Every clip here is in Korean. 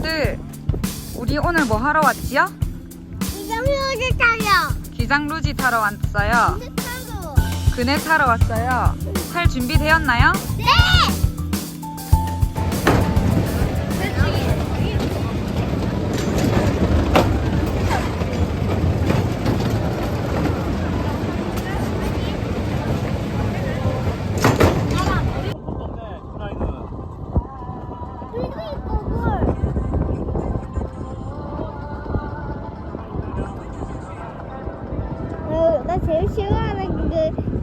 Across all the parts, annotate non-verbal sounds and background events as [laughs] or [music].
친구들, 우리 오늘 뭐 하러 왔지요? 이정효를 타요. 기장루지 타러 왔어요. 그네 타러 왔어요. 탈 준비되었나요? 네.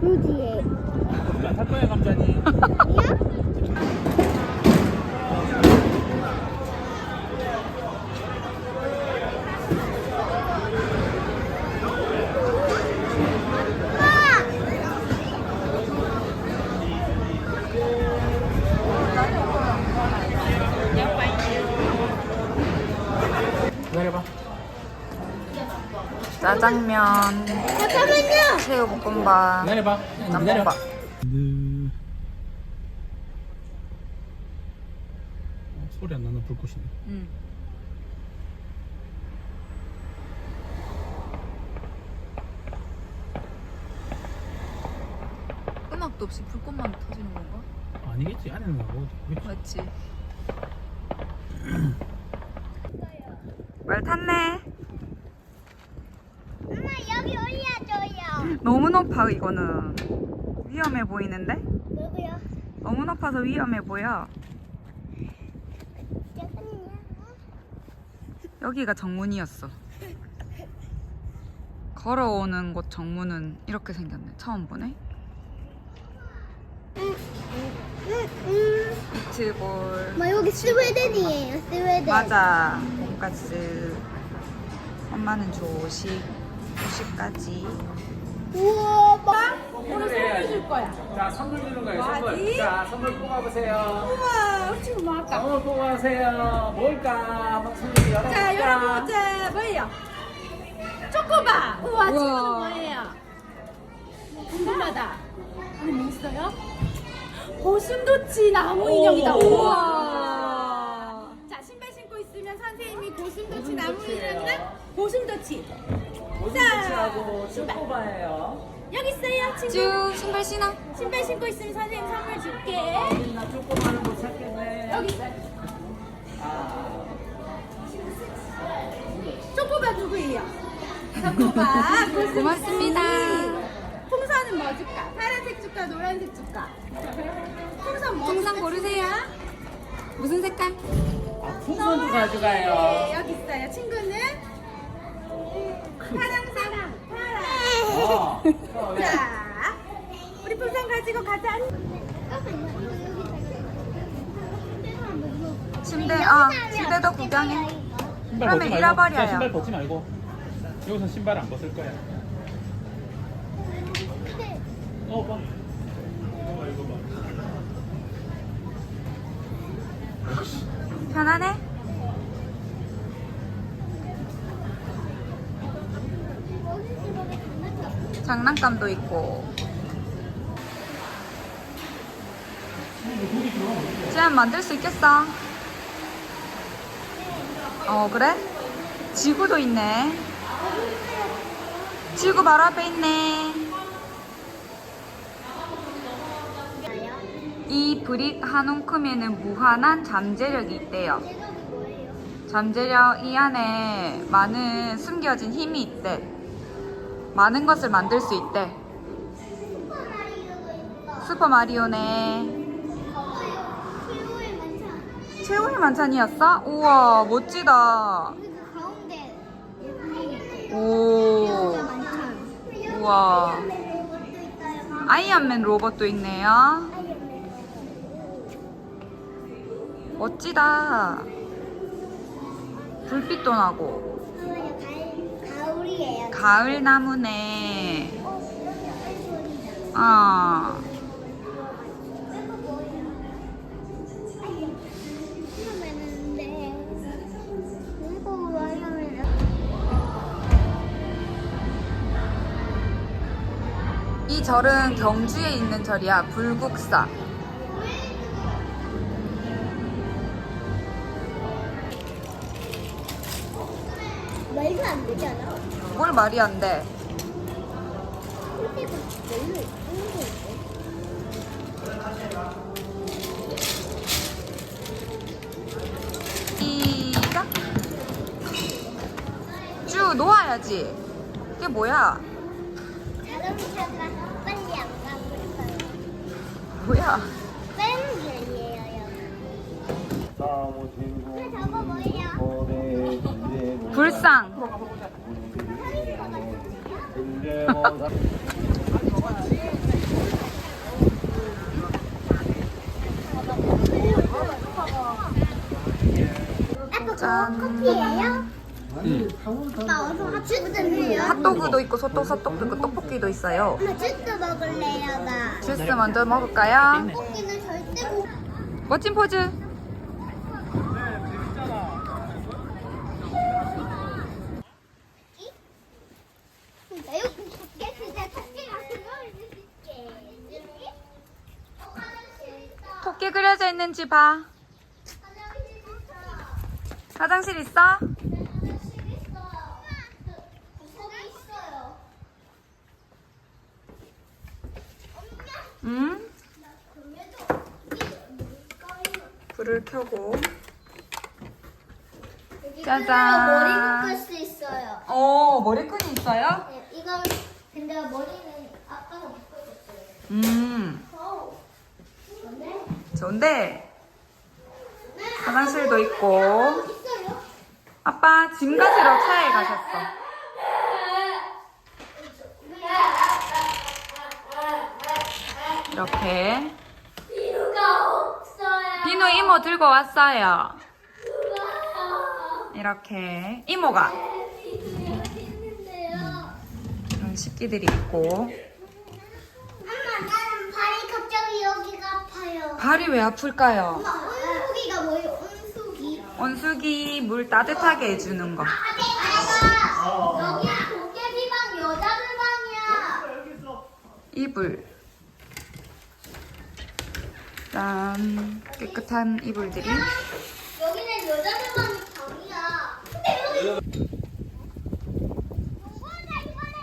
게 루지에. 탈 거야 감자니. 짜장면, 잠깐만요. 새우 볶음밥, 기다려봐. 짬뽕밥. 네. 어, 소리 안 나는 불꽃이네. 음. 음악도 없이 불꽃만 터지는 건가? 아니겠지 안에는 나고. 맞지. 말 탔네. 엄마 여기 올려줘요. 너무 높아 이거는. 위험해 보이는데? 누구요? 너무 높아서 위험해 보여. 여기가 정문이었어. 걸어오는 곳 정문은 이렇게 생겼네. 처음 보네. 비트볼. 엄마 여기 스웨덴이에요. 스웨덴. 맞아. 돈가스. 엄마는 조식. 조식까지. 우와. 마. 오늘 선물 줄 거야. 자 선물 주는 거예요. 선물. 자 선물 뽑아보세요. 우와, 지금 뭐 할까? 선물 뽑아보세요. 뭘까? 막 선물 열어. 자, 여러분, 자, 뭐예요? 초코바! 우와, 친구는 우와. 뭐예요? 궁금하다. 안에 뭐 있어요? 고슴도치 나무 인형이다. 오. 우와. 자, 신발 신고 있으면 선생님이 고슴도치 나무 고슴도치예요. 인형이랑 고슴도치. 고슴도치하고 신발. 초코바예요. 여기 있어요, 친구. 쭉 신발 신어. 신발 신고 있으면 선생님 선물 줄게. 나 초코바를 못 찾겠네. 여기 있어요. 아, 초코바 누구예요? [laughs] 초코바. 고맙습니다. 풍선은 뭐 줄까? 파란색 줄까? 노란색 줄까? 풍선 뭐 풍선 줄까? 고르세요. 무슨 색깔? 아 풍선도 네, 가져가요. 여기 있어요. 친구는 파랑. 어. 어, 왜? 자, 우리 풍선 가지고 가자. 침대, 아, 침대도 구경해. 신발 그러면 벗지 말고. 잃어버려요. 자, 신발 벗지 말고. 여기서 신발 안 벗을 거야. 어, 봐. 편하네? 장난감도 있고. 쟤는 만들 수 있겠어? 어, 그래? 지구도 있네. 지구 바로 앞에 있네. 이 브릭 한 움큼에는 무한한 잠재력이 있대요. 잠재력 이 안에 많은 숨겨진 힘이 있대. 많은 것을 만들 수 있대. 슈퍼 마리오네. 최후의 만찬이었어? 우와, 멋지다. 오, 우와. 아이언맨 로봇도 있네요. 멋지다. 불빛도 나고. 가을 나무네. 아. 이 절은 경주에 있는 절이야. 불국사. 말도 안 되잖아. 뭘 말이 안 돼? 시작. 쭉 놓아야지. 이게 뭐야? 자동차가 빨리 안 가고 있어요. 뭐야? 빼는 길이에요. 여기. 저거 뭐예요? 불상. 짠. 커피예요? 어서 해요. 핫도그도 있고 소떡 소떡도 있고 떡볶이도 있어요. 주스 먹을래요 나. 주스 먼저 먹을까요? 떡볶이는 절대 못. 멋진 포즈. 매우 곱게 진짜 토끼가 그걸 줄게. 어, 화장실 있어. 토끼 그려져 있는지 봐. 화장실 있어. 응? 불을 켜고. 짜잔. 머리 묶을 수 있어요. 어, 머리끈이 있어요? 네, 이건 근데 머리는 아빠가 묶어줬어요. 음, 좋은데. 화장실도 있고. 아빠 짐 가지러 차에 가셨어. 이렇게. 비누 이모 들고 왔어요. 이렇게. 이모가. 이런 식기들이 있고. 엄마 나는 발이 갑자기 여기가 아파요. 발이 왜 아플까요? 엄마 온수기가 뭐예요? 온수기? 온수기 물 따뜻하게 해주는 거. 아빠 여기 도깨비 방 여자들 방이야. 이불. 짠. 깨끗한 이불들이. 여기는 여자들 방 방이야. 근데 여기 농구는 이번에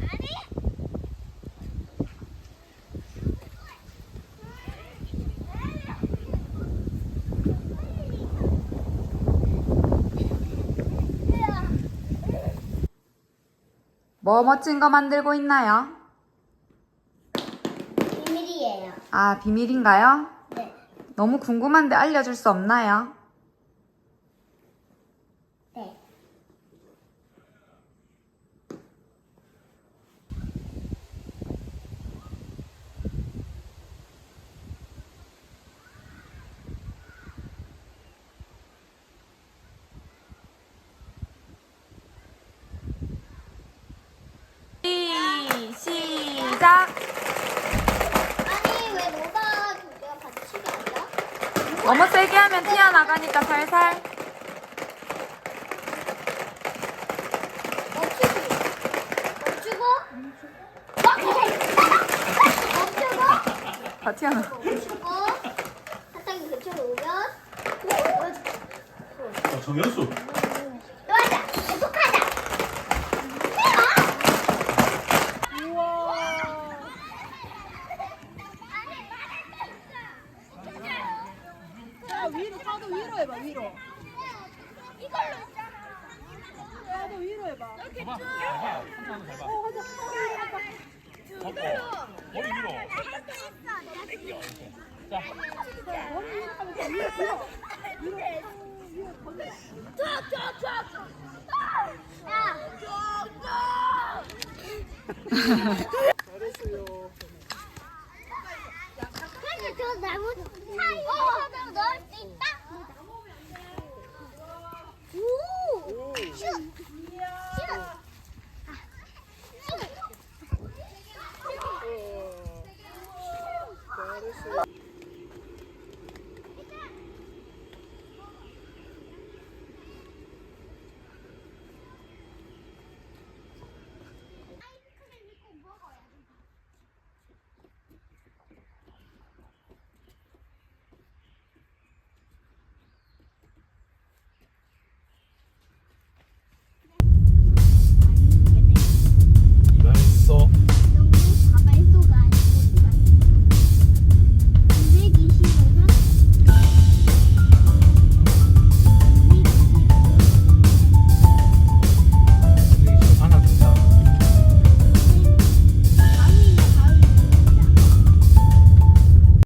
아니 뭐 멋진 거 만들고 있나요? 비밀이에요. 아, 비밀인가요? 네. 너무 궁금한데 알려줄 수 없나요? 네. 시, 시작! 아니 왜 뭐가 두 개가 같이 가죠? 너무 세게 하면 튀어나가니까 살살. 멈추고. 멈추고. 다 튀어나가. 멈추고. 사탕이 그쪽으로 오면. 아, 정연수. 저 나무 사이에 넣을 수 있다.